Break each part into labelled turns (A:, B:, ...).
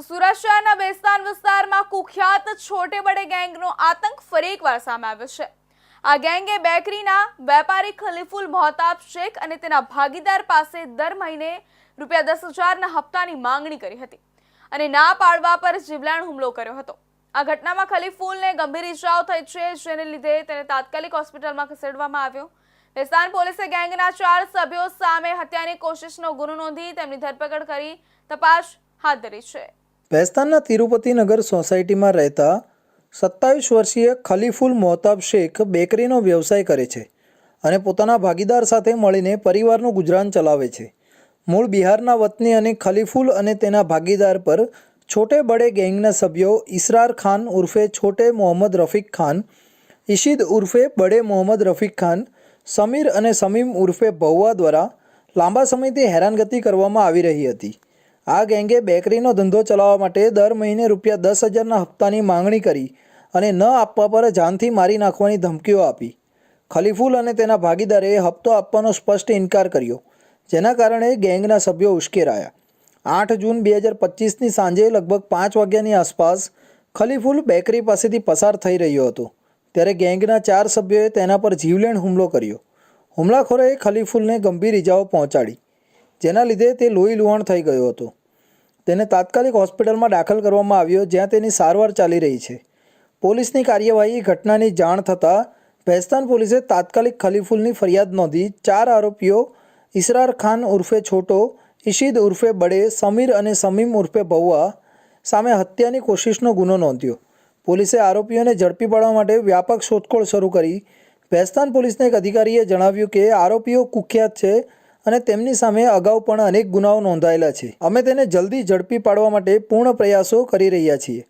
A: તો સુરત શહેરના બેસ્તાન વિસ્તારમાં કુખ્યાત છોટે બડે ગેંગનો આતંક ફરી એકવાર સામે આવ્યો છે. આ ગેંગે બેકરીના વેપારી ખલીફુલ મોહતાબ શેખ અને તેના ભાગીદાર પાસે દર મહિને રૂપિયા દસ હજારના હપ્તાની માંગણી કરી હતી અને ના પાડવા પર જીવલાણ હુમલો કર્યો હતો. આ ઘટનામાં ખલીફુલને ગંભીર ઇજાઓ થઈ છે, જેને લીધે તેને તાત્કાલિક હોસ્પિટલમાં ખસેડવામાં આવ્યો. બેસ્તાન પોલીસે ગેંગના ચાર સભ્યો સામે હત્યાની કોશિશનો ગુનો નોંધી તેમની ધરપકડ કરી તપાસ હાથ ધરી છે.
B: ભેસ્તાનના તિરુપતિનગર સોસાયટીમાં રહેતા સત્તાવીસ વર્ષીય ખલીફુલ મોહતાબ શેખ બેકરીનો વ્યવસાય કરે છે અને પોતાના ભાગીદાર સાથે મળીને પરિવારનું ગુજરાન ચલાવે છે. મૂળ બિહારના વતની અને ખલીફુલ અને તેના ભાગીદાર પર છોટે બડે ગેંગના સભ્યો ઇસરાર ખાન ઉર્ફે છોટે મોહમ્મદ રફીક ખાન, ઈશિદ ઉર્ફે બડે મોહમ્મદ રફીક ખાન, સમીર અને સમીમ ઉર્ફે ભવવા દ્વારા લાંબા સમયથી હેરાનગતિ કરવામાં આવી રહી હતી. આ ગેંગે બેકરીનો ધંધો ચલાવવા માટે દર મહિને રૂપિયા દસ હજારના હપ્તાની માંગણી કરી અને ન આપવા પર જાનથી મારી નાખવાની ધમકીઓ આપી. ખલીફુલ અને તેના ભાગીદારે હપ્તો આપવાનો સ્પષ્ટ ઇનકાર કર્યો, જેના કારણે ગેંગના સભ્યો ઉશ્કેરાયા. આઠ જૂન બે હજાર પચીસની સાંજે લગભગ પાંચ વાગ્યાની આસપાસ ખલીફુલ બેકરી પાસેથી પસાર થઈ રહ્યો હતો. ત્યારે ગેંગના ચાર સભ્યોએ તેના પર જીવલેણ હુમલો કર્યો. હુમલાખોરોએ ખલીફુલને ગંભીર ઇજાઓ પહોંચાડી, જેના લીધે તે લોહી લુહાણ થઈ ગયો હતો. તેને તાત્કાલિક હોસ્પિટલમાં દાખલ કરવામાં આવ્યો, જ્યાં તેની સારવાર ચાલી રહી છે. પોલીસની કાર્યવાહી ઘટનાની જાણ થતાં ભેસ્તાન પોલીસે તાત્કાલિક ખલીફુલની ફરિયાદ નોંધી ચાર આરોપીઓ ઇસરાર ખાન ઉર્ફે છોટો, ઈશિદ ઉર્ફે બડે, સમીર અને સમીમ ઉર્ફે બહુઆ સામે હત્યાની કોશિશનો ગુનો નોંધ્યો. પોલીસે આરોપીઓને ઝડપી પાડવા માટે વ્યાપક શોધખોળ શરૂ કરી. ભેસ્તાન પોલીસના એક અધિકારીએ જણાવ્યું કે આરોપીઓ કુખ્યાત છે અને તેમની સામે અગાઉ પણ અનેક ગુનાઓ નોંધાયેલા છે. અમે તેને જલ્દી ઝડપી પાડવા માટે પૂર્ણ પ્રયાસો કરી રહ્યા છીએ.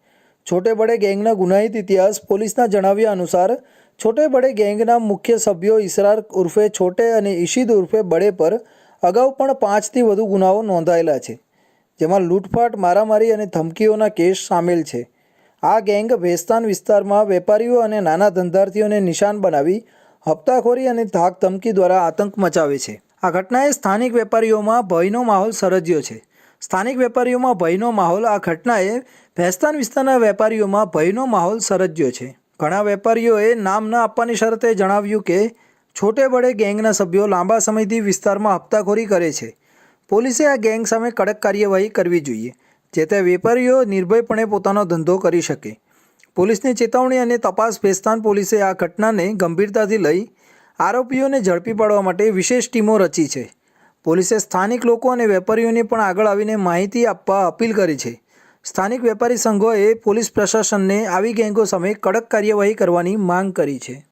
B: છોટે બડે ગેંગના ગુનાહિત ઇતિહાસ પોલીસના જણાવ્યા અનુસાર, છોટે બડે ગેંગના મુખ્ય સભ્યો ઇસરાર ઉર્ફે છોટે અને ઈશિદ ઉર્ફે બડે પર અગાઉ પણ પાંચથી વધુ ગુનાઓ નોંધાયેલા છે, જેમાં લૂંટફાટ, મારામારી અને ધમકીઓના કેસ સામેલ છે. આ ગેંગ ભેસ્તાન વિસ્તારમાં વેપારીઓ અને નાના ધંધાર્થીઓને નિશાન બનાવી, હપ્તાખોરી અને ધાક ધમકી દ્વારા આતંક મચાવે છે. આ ઘટનાએ સ્થાનિક વેપારીઓમાં ભયનો માહોલ સર્જ્યો છે. સ્થાનિક વેપારીઓમાં ભયનો માહોલ, આ ઘટનાએ ભેસ્તાન વિસ્તારના વેપારીઓમાં ભયનો માહોલ સર્જ્યો છે. ઘણા વેપારીઓએ નામ ન આપવાની શરતે જણાવ્યું કે, છોટે બડે ગેંગના સભ્યો લાંબા સમયથી વિસ્તારમાં હપ્તાખોરી કરે છે. પોલીસે આ ગેંગ સામે કડક કાર્યવાહી કરવી જોઈએ જેથી વેપારીઓ નિર્ભયપણે પોતાનો ધંધો કરી શકે. પોલીસની ચેતવણી અને તપાસ ભેસ્તાન પોલીસે આ ઘટનાને ગંભીરતાથી લઈ આરોપીઓને ઝડપી પાડવા માટે વિશેષ ટીમો રચી છે. પોલીસે સ્થાનિક લોકો અને વેપારીઓને પણ આગળ આવીને માહિતી આપવા અપીલ કરી છે. સ્થાનિક વેપારી સંઘોએ પોલીસ પ્રશાસનને આવી ગેંગો સામે કડક કાર્યવાહી કરવાની માંગ કરી છે.